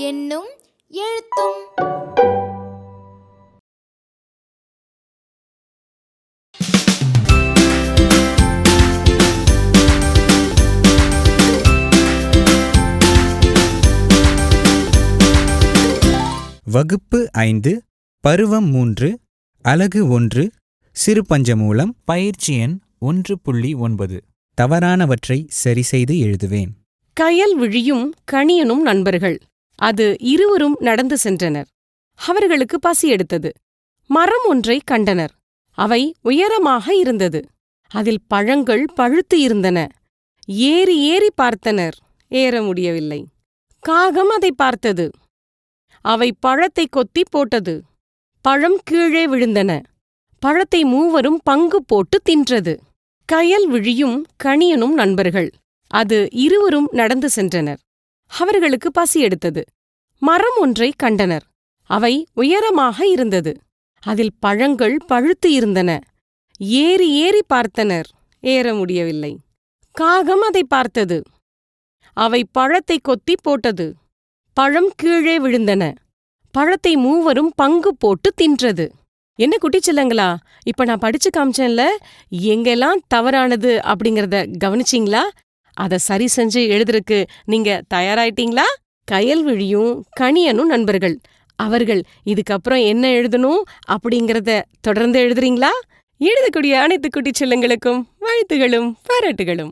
என்னும் எழுத்தும். வகுப்பு ஐந்து பருவம் மூன்று அலகு ஒன்று சிறு பஞ்சமூலம் பயிற்சி எண் ஒன்று புள்ளி ஒன்பது. தவறானவற்றை சரிசெய்து எழுதுவேன். கயல் விழியும் கணியனும் நண்பர்கள். அது இருவரும் நடந்து சென்றனர். அவர்களுக்கு பசி எடுத்தது. மரம் ஒன்றை கண்டனர். அவை உயரமாக இருந்தது. அதில் பழங்கள் பழுத்து இருந்தன. ஏறி ஏறி பார்த்தனர். ஏற முடியவில்லை. காகம் அதை பார்த்தது. அவை பழத்தை கொத்தி போட்டது. பழம் கீழே விழுந்தன. பழத்தை மூவரும் பங்கு போட்டு தின்றது. கயல் விழியும் கணியனும் நண்பர்கள். அது இருவரும் நடந்து சென்றனர். அவர்களுக்கு பசி எடுத்தது. மரம் ஒன்றை கண்டனர். அவை உயரமாக இருந்தது. அதில் பழங்கள் பழுத்து இருந்தன. ஏறி ஏறி பார்த்தனர். ஏற முடியவில்லை. காகம் அதை பார்த்தது. அவை பழத்தை கொத்தி போட்டது. பழம் கீழே விழுந்தன. பழத்தை மூவரும் பங்கு போட்டு தின்றது. என்ன குட்டிச்செல்லங்களா இப்ப நான் படிச்சு காமிச்சேன்ல எங்கெல்லாம் தவறானது அப்படிங்கறத கவனிச்சிங்களா? அத சரி செஞ்சு எழுதுறக்கு நீங்க தயாராயிட்டீங்களா? கயல்விழியும் கணியனும் நண்பர்கள். அவர்கள் இதுக்கப்புறம் என்ன எழுதணும்? அப்படிங்கறத தொடர்ந்து எழுதுறீங்களா? எழுதக்கூடிய அனைத்து குட்டிச் செல்லங்களுக்கும் வாழ்த்துகளும் பாராட்டுகளும்.